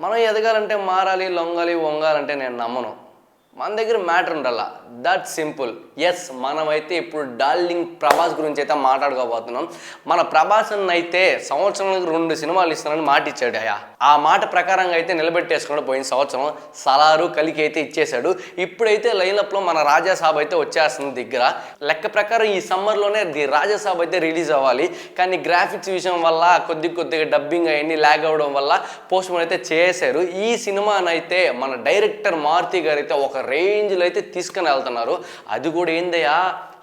మనం ఎదగాలంటే మారాలి లొంగాలి వంగాలంటే నేను నమ్మను. మన దగ్గర మ్యాటర్ ఉండాల? దట్ సింపుల్ ఎస్ మనమైతే ఇప్పుడు డార్లింగ్ ప్రభాస్ గురించి అయితే మాట్లాడుకోబోతున్నాం. మన ప్రభాస్ అయితే సంవత్సరానికి రెండు సినిమాలు ఇస్తానని మాట ఇచ్చాడు అయ్యా. ఆ మాట ప్రకారంగా అయితే నిలబెట్టేసుకున్నాడు పోయిన సంవత్సరం. సలారు కలికి అయితే ఇచ్చేశాడు. ఇప్పుడైతే లైన్అప్లో మన రాజాసాబ్ అయితే వచ్చేస్తుంది దగ్గర. లెక్క ప్రకారం ఈ సమ్మర్లోనే ది రాజాసాబ్ అయితే రిలీజ్ అవ్వాలి. కానీ గ్రాఫిక్స్ విషయం వల్ల కొద్ది కొద్దిగా డబ్బింగ్ అవన్నీ ల్యాగ్ అవ్వడం వల్ల పోస్ట్ అయితే చేశారు. ఈ సినిమానైతే మన డైరెక్టర్ మారుతి గారు అయితే ఒక రేంజ్లో అయితే తీసుకుని వెళ్తున్నారు. అది కూడా ఏందయ్యా?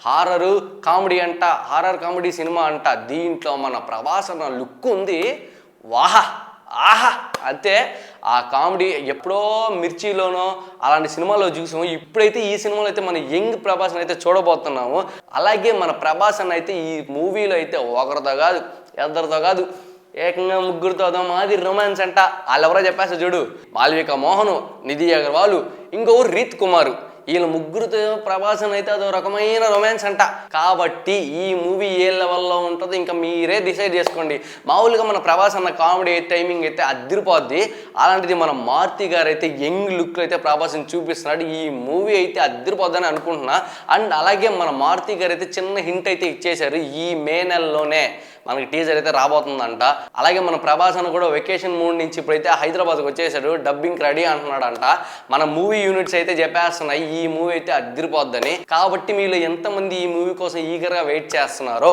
హారరు కామెడీ అంట హారర్ కామెడీ సినిమా అంట. దీంట్లో మన ప్రభాసన లుక్ ఉంది. వాహా! ఆహా! అంతే. ఆ కామెడీ ఎప్పుడో మిర్చిలోనో అలాంటి సినిమాలో చూసాము. ఇప్పుడైతే ఈ సినిమాలో అయితే మన యంగ్ ప్రభాసన్ అయితే చూడబోతున్నాము. అలాగే మన ప్రభాసన్ అయితే ఈ మూవీలో అయితే ఒకరితో కాదు ఇద్దరితో కాదు ఏకంగా ముగ్గురితో అదో మాది రొమాన్స్ అంట. వాళ్ళెవరో చెప్పేస్తా చూడు. మాల్విక మోహను నిధి అగర్వాలు ఇంకొకరు రీత్ కుమారు. వీళ్ళ ముగ్గురితో ప్రభాసం అయితే అదో రకమైన రొమాన్స్ అంట. కాబట్టి ఈ మూవీ ఏ లెవెల్లో ఉంటుందో ఇంకా మీరే డిసైడ్ చేసుకోండి. మామూలుగా మన ప్రభాస్ అన్న కామెడీ టైమింగ్ అయితే అద్దరిపోద్ది అలాంటిది మన మారుతి గారు అయితే యంగ్ లుక్ అయితే ప్రభాస్ని చూపిస్తున్నాడు. ఈ మూవీ అయితే అద్దరిపోద్దని అనుకుంటున్నా. అండ్ అలాగే మన మారుతి గారు అయితే చిన్న హింట్ అయితే ఇచ్చేశారు ఈ మే నెలలోనే. మనకి టీజర్ అయితే రాబోతుందంట. అలాగే మన ప్రభాస్ అన్న కూడా వెకేషన్ మూడ్ నుంచి ఇప్పుడైతే హైదరాబాద్కి వచ్చేసాడు. డబ్బింగ్ రెడీ అంటున్నాడంట. మన మూవీ యూనిట్స్ అయితే చెప్పేస్తున్నాయి. ఈ మూవీ అయితే అద్దరిపోద్దని కాబట్టి మీలో ఎంతమంది ఈ మూవీ కోసం ఈగర్గా వెయిట్ చేస్తున్నారో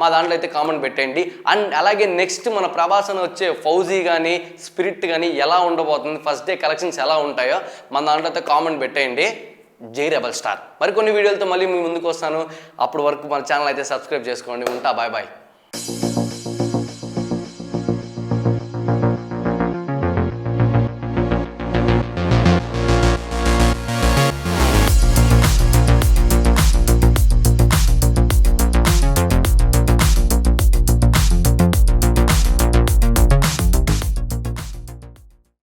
మా దాంట్లో అయితే కామెంట్ పెట్టండి. అండ్ అలాగే నెక్స్ట్ మన ప్రభాసన వచ్చే ఫౌజీ కానీ స్పిరిట్ కానీ ఎలా ఉండబోతుంది ఫస్ట్ డే కలెక్షన్స్ ఎలా ఉంటాయో మన దాంట్లో అయితే కామెంట్ పెట్టేయండి. జై రెబల్ స్టార్. మరికొన్ని వీడియోలతో మళ్ళీ మీ ముందుకు వస్తాను. అప్పటి వరకు మన ఛానల్ అయితే సబ్స్క్రైబ్ చేసుకోండి. ఉంటా బాయ్ బాయ్.